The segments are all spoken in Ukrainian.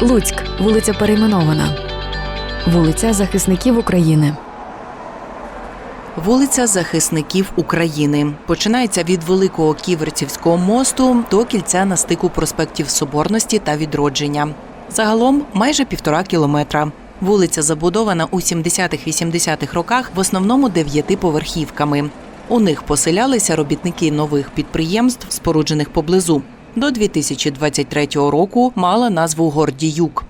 Луцьк, вулиця перейменована. Вулиця захисників України. Вулиця захисників України починається від великого Ківерцівського мосту до кільця на стику проспектів Соборності та Відродження. Загалом майже півтора кілометра. Вулиця забудована у 70-80-х роках в основному дев'ятиповерхівками. У них поселялися робітники нових підприємств, споруджених поблизу. До 2023 року мала назву Гордіюк.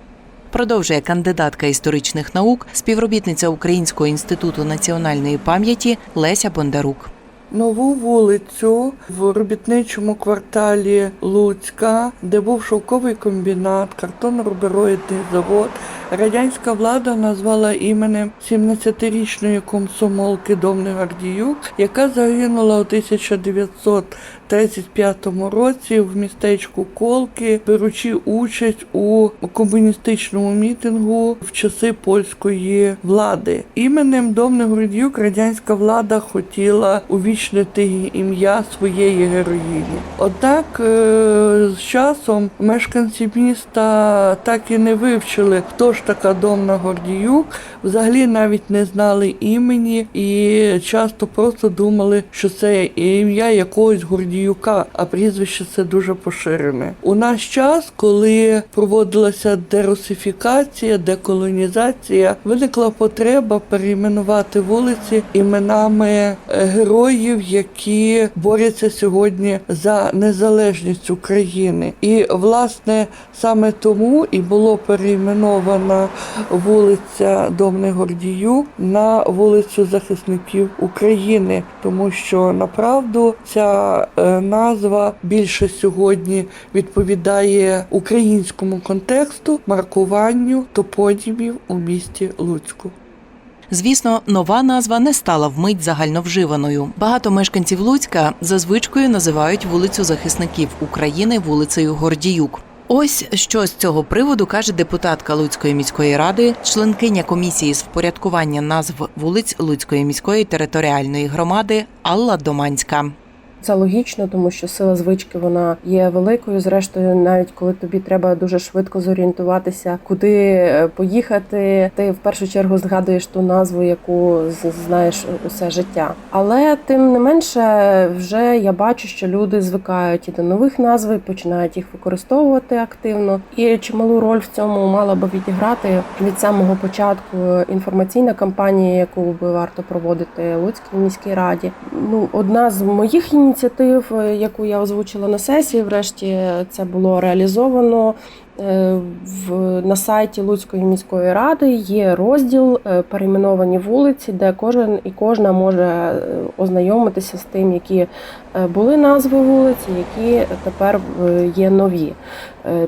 Продовжує кандидатка історичних наук, співробітниця Українського інституту національної пам'яті Леся Бондарук. Нову вулицю в робітничому кварталі Луцька, де був шовковий комбінат, картонно-рубероїдний завод. Радянська влада назвала іменем 17-річної комсомолки Домни Гардіюк, яка загинула у 1935 році в містечку Колки, беручи участь у комуністичному мітингу в часи польської влади. Іменем Домни Гордіюк радянська влада хотіла увічнити ім'я своєї героїні. Однак е, з часом мешканці міста так і не вивчили, хто ж така Домна Гордіюк, взагалі навіть не знали імені і часто просто думали, що це ім'я якогось Гордіюка, а прізвище це дуже поширене. У наш час, коли проводилася дерусифікація, деколонізація, виникла потреба перейменувати вулиці іменами е, героїв, які борються сьогодні за незалежність України. І власне саме тому і було перейменована вулиця Домни Гордіюк на вулицю захисників України, тому що направду ця е, назва більше сьогодні відповідає українському контексту, маркуванню топонімів у місті Луцьку. Звісно, нова назва не стала вмить загальновживаною. Багато мешканців Луцька за звичкою називають вулицю захисників України вулицею Гордіюк. Ось що з цього приводу каже депутатка Луцької міської ради, членкиня комісії з впорядкування назв вулиць Луцької міської територіальної громади Алла Доманська. Це логічно, тому що сила звички вона є великою. Зрештою, навіть коли тобі треба дуже швидко зорієнтуватися, куди е, поїхати, ти в першу чергу згадуєш ту назву, яку знаєш усе життя. Але тим не менше, вже я бачу, що люди звикають і до нових назв, і починають їх використовувати активно. І чималу роль в цьому мала би відіграти від самого початку інформаційна кампанія, яку би варто проводити Луцькій міській раді. Ну, одна з моїх ініціатив, е, яку я озвучила на сесії, врешті це було реалізовано. Е, на сайті Луцької міської ради є розділ е, перейменовані вулиці, де кожен і кожна може е, ознайомитися з тим, які були назви вулиці, які тепер є нові.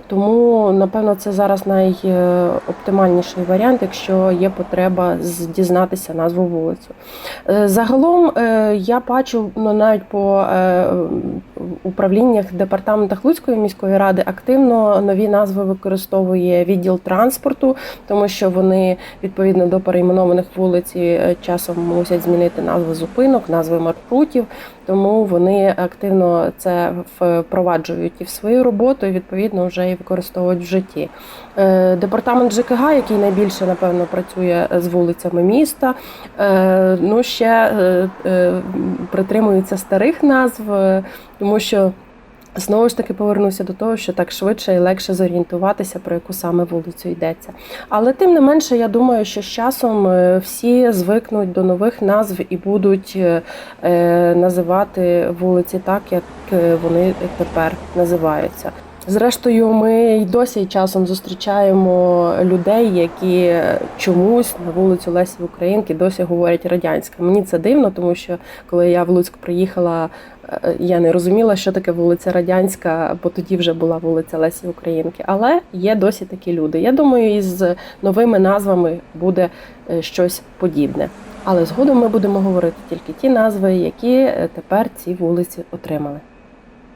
Тому, напевно, це зараз найоптимальніший варіант, якщо є потреба дізнатися назву вулицю. Загалом я бачу ну, навіть по управліннях, департаментах Луцької міської ради активно нові назви використовує відділ транспорту, тому що вони відповідно до перейменованих вулиць е, часом мусять змінити назви зупинок, назви маршрутів. Тому вони активно це впроваджують і в свою роботу, і відповідно вже і використовують в житті. Е, Департамент ЖКГ, який найбільше напевно працює з вулицями міста, е, ну ще е, притримується старих назв, тому що. Знову ж таки повернуся до того, що так швидше і легше зорієнтуватися, про яку саме вулицю йдеться. Але тим не менше, я думаю, що з часом е, всі звикнуть до нових назв і будуть е, е, називати вулиці так, як вони тепер називаються. Зрештою, ми й досі часом зустрічаємо людей, які чомусь на вулицю Лесі Українки досі говорять радянська. Мені це дивно, тому що коли я в Луцьк приїхала, е, я не розуміла, що таке вулиця Радянська, бо тоді вже була вулиця Лесі Українки. Але є досі такі люди. Я думаю, із новими назвами буде е, щось подібне. Але згодом ми будемо говорити тільки ті назви, які е, тепер ці вулиці отримали.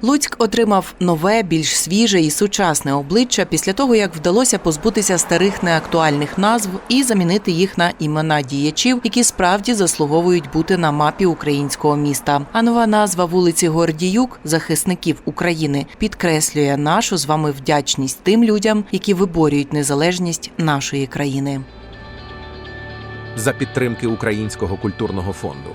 Луцьк отримав нове, більш свіже і сучасне обличчя після того, як вдалося позбутися старих неактуальних назв і замінити їх на імена діячів, які справді заслуговують бути на мапі українського міста. А нова назва вулиці Гордіюк захисників України підкреслює нашу з вами вдячність тим людям, які виборюють незалежність нашої країни. за підтримки Українського культурного фонду.